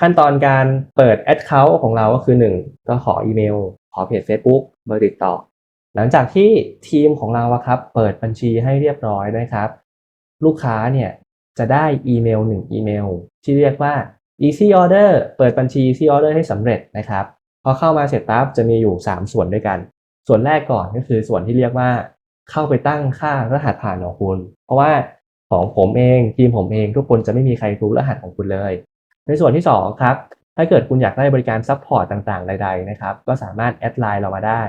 ขั้นตอนการเปิด Account ของเราก็คือ 1 ก็ขออีเมล ขอเพจ Facebook เบอร์ติดต่อ หลังจากที่ทีมของเราอะครับเปิดบัญชีให้เรียบร้อยนะครับ ลูกค้าเนี่ยจะได้อีเมล 1 อีเมล ที่เรียกว่า easy order เปิดบัญชี easy order ให้สำเร็จนะครับพอเข้ามาเสร็จปั๊บจะมีอยู่ 3 ส่วนด้วยกัน ส่วนแรกก่อนก็คือส่วนที่เรียกว่า เข้าไปตั้งค่ารหัสผ่านของคุณ เพราะว่าของผมเองทีมผมเองทุกคนจะไม่มีใครรู้รหัสของคุณเลย ในส่วนที่ 2 ครับ ถ้าเกิดคุณอยากได้บริการซัพพอร์ตต่างๆ ใด ๆ นะครับ ก็สามารถแอดไลน์เรามาได้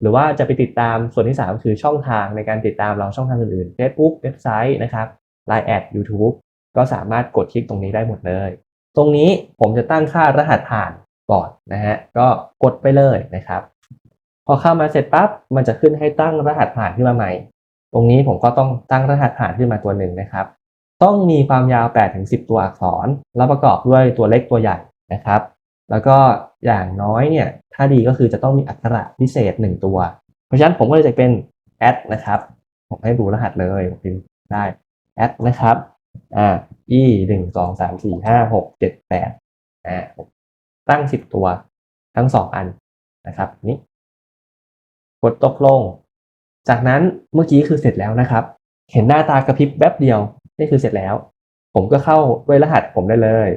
หรือว่าจะไปติดตามส่วนที่ 3 คือช่องทางในการติดตามเราช่องทางอื่นๆ Facebook เว็บไซต์นะครับ Line แอด YouTube ก็สามารถกดคลิกตรงนี้ได้หมดเลย ตรงนี้ผมจะตั้งค่ารหัสผ่านก่อนนะฮะ ก็กดไปเลยนะครับ พอเข้ามาเสร็จปั๊บ มันจะขึ้นให้ตั้งรหัสผ่านขึ้นมาใหม่ ตรงนี้ผมก็ต้องตั้งรหัสผ่านขึ้นมาตัวหนึ่งนะครับ ต้องมีความยาว 8-10 ตัวอักษร แล้วประกอบด้วยตัวเล็กตัวใหญ่นะครับ แล้วก็อย่างน้อยเนี่ย ถ้าดีก็คือจะต้องมีอักขระพิเศษ 1 ตัว เพราะฉะนั้นผมก็เลยจะเป็น add นะครับ ผมให้ดูรหัสเลยผมพิมพ์ได้ add นะครับ อ่า e หนึ่งสองสามสี่ห้าหกเจ็ดแปดอ่าตั้งสิบตัวทั้งสองอันนะครับนี่กดตกลง จากนั้นเมื่อกี้คือเสร็จแล้วนะครับ เห็นหน้าตากระพริบแป๊บเดียว นี่คือเสร็จแล้ว ผมก็เข้าด้วยรหัสผมได้เลย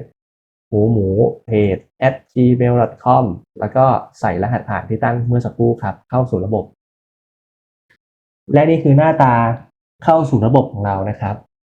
หมูหมูเพจ at gmail.com แล้วก็ใส่รหัสผ่านที่ตั้งเมื่อสักครู่ครับ เข้าสู่ระบบ และนี่คือหน้าตาเข้าสู่ระบบของเรานะครับ